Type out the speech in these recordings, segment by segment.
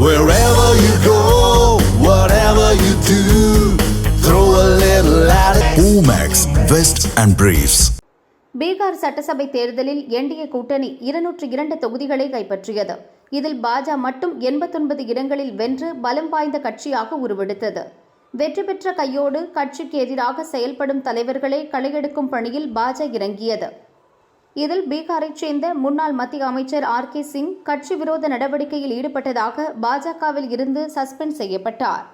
Wherever you go, whatever you do, throw a little at it. Omax, Vest and Briefs. Bihar சட்டசபை தேர்தலில் NDA கூட்டணி இருநூற்று இரண்டு தொகுதிகளை கைப்பற்றியது இதில் பாஜ மட்டும் எண்பத்தொன்பது இடங்களில் வென்று பலம் வாய்ந்த கட்சியாக உருவெடுத்தது வெற்றி பெற்ற கையோடு கட்சிக்கு எதிராக செயல்படும் தலைவர்களை களையெடுக்கும் பணியில் பாஜ இறங்கியது இதில் பீகாரைச் சேர்ந்த முன்னாள் மத்திய அமைச்சர் ஆர் கே சிங் கட்சி விரோத நடவடிக்கையில் ஈடுபட்டதாக பாஜகவில் இருந்து சஸ்பெண்ட் செய்யப்பட்டார்.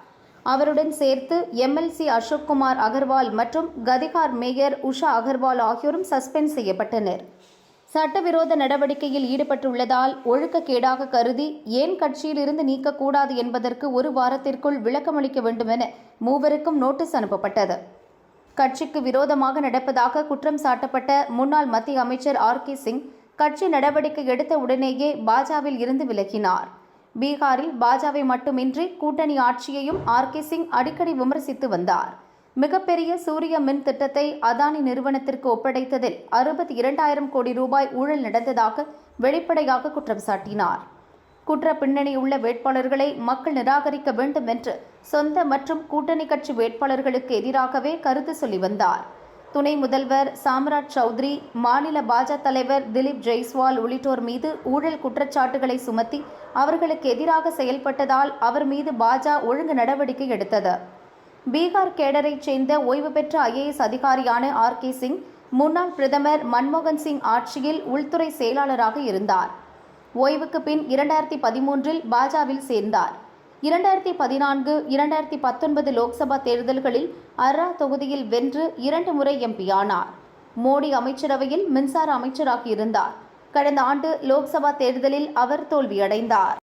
அவருடன் சேர்த்து எம்எல்சி அசோக்குமார் அகர்வால் மற்றும் கதிகார் மேயர் உஷா அகர்வால் ஆகியோரும் சஸ்பெண்ட் செய்யப்பட்டனர். சட்டவிரோத நடவடிக்கையில் ஈடுபட்டுள்ளதால் ஒழுக்கக்கேடாக கருதி ஏன் கட்சியிலிருந்து நீக்கக்கூடாது என்பதற்கு ஒரு வாரத்திற்குள் விளக்கமளிக்க வேண்டுமென மூவருக்கும் நோட்டீஸ் அனுப்பப்பட்டது. கட்சிக்கு விரோதமாக நடப்பதாக குற்றம் சாட்டப்பட்ட முன்னாள் மத்திய அமைச்சர் ஆர் கே சிங் கட்சி நடவடிக்கை எடுத்த உடனேயே பாஜாவில் இருந்து விலகினார். பீகாரில் பாஜவை மட்டுமின்றி கூட்டணி ஆட்சியையும் ஆர் கே சிங் அடிக்கடி விமர்சித்து வந்தார். மிகப்பெரிய சூரிய மின் திட்டத்தை அதானி நிறுவனத்திற்கு ஒப்படைத்ததில் அறுபத்தி இரண்டாயிரம் கோடி ரூபாய் ஊழல் நடந்ததாக வெளிப்படையாக குற்றம் சாட்டினார். குற்ற பின்னணியுள்ள வேட்பாளர்களை மக்கள் நிராகரிக்க வேண்டும் என்று சொந்த மற்றும் கூட்டணி கட்சி வேட்பாளர்களுக்கு எதிராகவே கருத்து சொல்லி வந்தார். துணை முதல்வர் சாம்ராட் சௌத்ரி மாநில பாஜ தலைவர் திலீப் ஜெய்ஸ்வால் உள்ளிட்டோர் மீது ஊழல் குற்றச்சாட்டுகளை சுமத்தி அவர்களுக்கு எதிராக செயல்பட்டதால் அவர் மீது பாஜ ஒழுங்கு நடவடிக்கை எடுத்தது. பீகார் கேடரைச் சேர்ந்த ஓய்வு பெற்ற ஐஏஎஸ் அதிகாரியான ஆர் கே சிங் முன்னாள் பிரதமர் மன்மோகன் சிங் ஆட்சியில் உள்துறை செயலாளராக இருந்தார். ஓய்வுக்கு பின் இரண்டாயிரத்தி பதிமூன்றில் பாஜவில் சேர்ந்தார். இரண்டாயிரத்தி பதினான்கு இரண்டாயிரத்தி பத்தொன்பது லோக்சபா தேர்தல்களில் அர்ரா தொகுதியில் வென்று இரண்டு முறை எம்பி ஆனார் மோடி அமைச்சரவையில் மின்சார அமைச்சராக இருந்தார். கடந்த ஆண்டு லோக்சபா தேர்தலில் அவர் தோல்வியடைந்தார்.